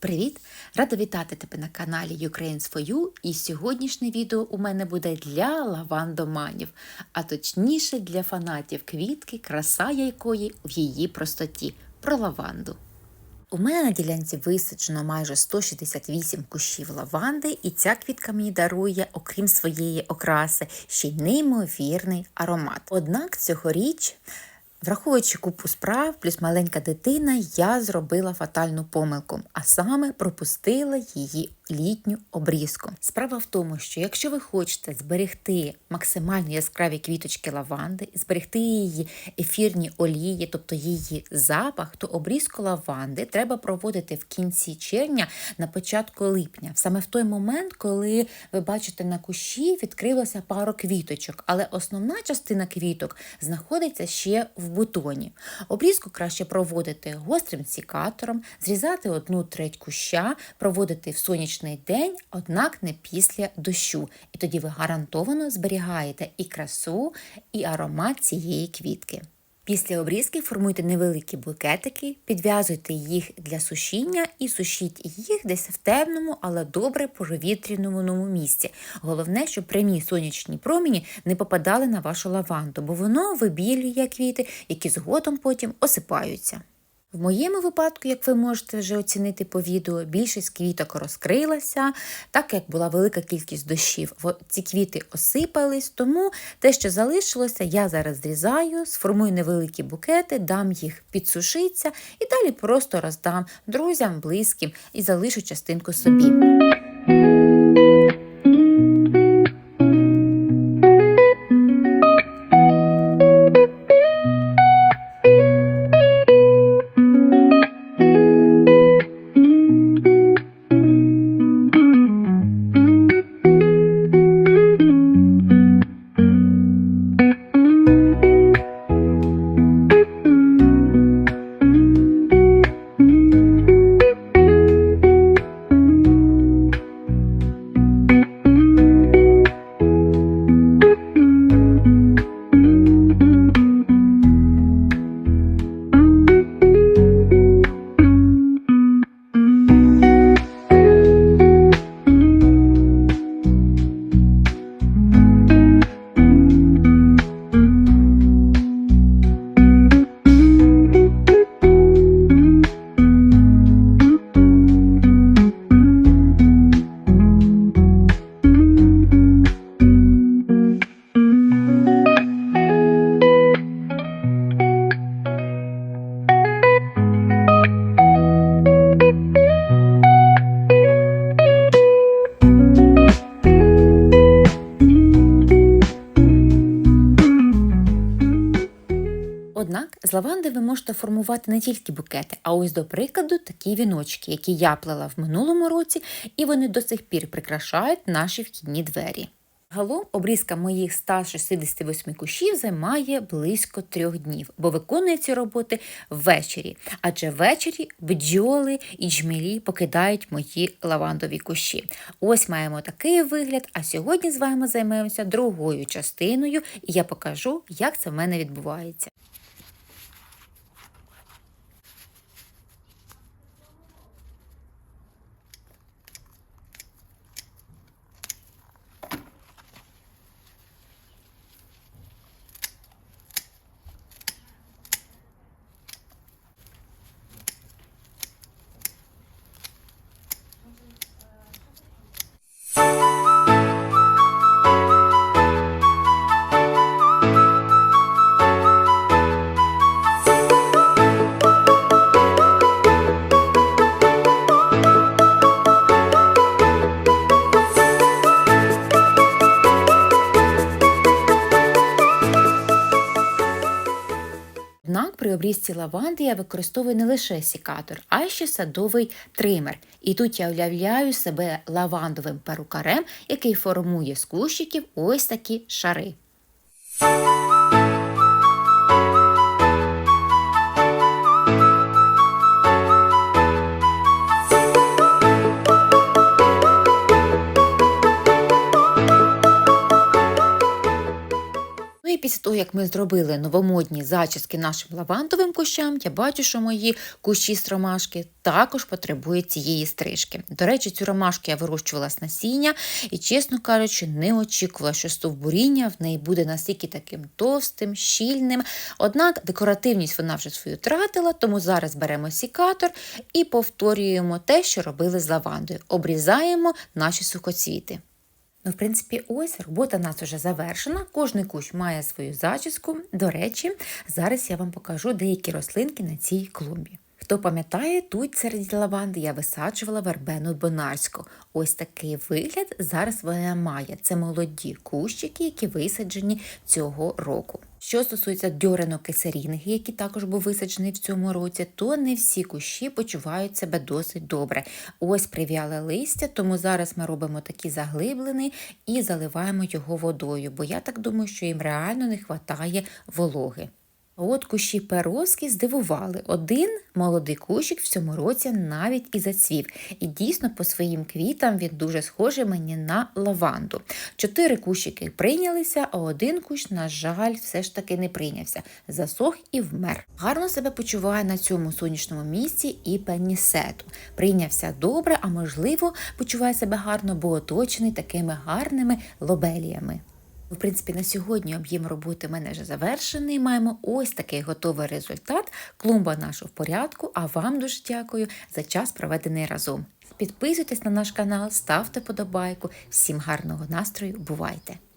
Привіт! Рада вітати тебе на каналі Ukraine's for You. І сьогоднішнє відео у мене буде для лавандоманів, а точніше для фанатів квітки, краса якої в її простоті про лаванду. У мене на ділянці висаджено майже 168 кущів лаванди, і ця квітка мені дарує, окрім своєї окраси, ще й неймовірний аромат. Однак цьогоріч Враховуючи купу справ, плюс маленька дитина, я зробила фатальну помилку, а саме пропустила її літню обрізку. Справа в тому, що якщо ви хочете зберегти максимально яскраві квіточки лаванди, зберегти її ефірні олії, тобто її запах, то обрізку лаванди треба проводити в кінці червня на початку липня, саме в той момент, коли ви бачите на кущі відкрилося пару квіточок, але основна частина квіток знаходиться ще в бутоні. Обрізку краще проводити гострим цікатором, зрізати одну треть куща, проводити в сонячний день, однак не після дощу. І тоді ви гарантовано зберігаєте і красу, і аромат цієї квітки. Після обрізки формуйте невеликі букетики, підв'язуйте їх для сушіння і сушіть їх десь в темному, але добре провітряному місці. Головне, щоб прямі сонячні промені не попадали на вашу лаванду, бо воно вибілює квіти, які згодом потім осипаються. В моєму випадку, як ви можете вже оцінити по відео, більшість квіток розкрилася, так як була велика кількість дощів, ці квіти осипались, тому те, що залишилося, я зараз зрізаю, сформую невеликі букети, дам їх підсушитися і далі просто роздам друзям, близьким і залишу частинку собі. З лаванди ви можете формувати не тільки букети, а ось, до прикладу, такі віночки, які я плела в минулому році, і вони до сих пір прикрашають наші вхідні двері. Загалом обрізка моїх 168 кущів займає близько трьох днів, бо виконує ці роботи ввечері. Адже ввечері бджоли і джмелі покидають мої лавандові кущі. Ось маємо такий вигляд. А сьогодні з вами займемося другою частиною, і я покажу, як це в мене відбувається. При обрізці лаванди я використовую не лише сікатор, а ще садовий тример. І тут я уявляю себе лавандовим перукарем, який формує з кущиків ось такі шари. Після того, як ми зробили новомодні зачіски нашим лавандовим кущам, я бачу, що мої кущі з ромашки також потребують цієї стрижки. До речі, цю ромашку я вирощувала з насіння і, чесно кажучи, не очікувала, що стовбуріння в неї буде настільки таким товстим, щільним. Однак декоративність вона вже свою втратила, тому зараз беремо сікатор і повторюємо те, що робили з лавандою. Обрізаємо наші сухоцвіти. Ну, в принципі, ось робота у нас вже завершена. Кожний кущ має свою зачіску. До речі, зараз я вам покажу деякі рослинки на цій клумбі. Хто пам'ятає, тут серед лаванди я висаджувала вербену бонарську. Ось такий вигляд зараз вона має. Це молоді кущики, які висаджені цього року. Що стосується дьорено-кисеріних, які також був висаджений в цьому році, то не всі кущі почувають себе досить добре. Ось прив'яле листя, тому зараз ми робимо такі заглиблені і заливаємо його водою, бо я так думаю, що їм реально не вистачає вологи. От кущі пероски здивували. Один молодий кущик в цьому році навіть і зацвів. І дійсно по своїм квітам він дуже схожий мені на лаванду. Чотири кущики прийнялися, а один кущ, на жаль, все ж таки не прийнявся. Засох і вмер. Гарно себе почуває на цьому сонячному місці і пенісету. Прийнявся добре, а можливо, почуває себе гарно, бо оточений такими гарними лобеліями. В принципі, на сьогодні об'єм роботи мене вже завершений. Маємо ось такий готовий результат. Клумба наша в порядку, а вам дуже дякую за час, проведений разом. Підписуйтесь на наш канал, ставте подобайку. Всім гарного настрою, бувайте!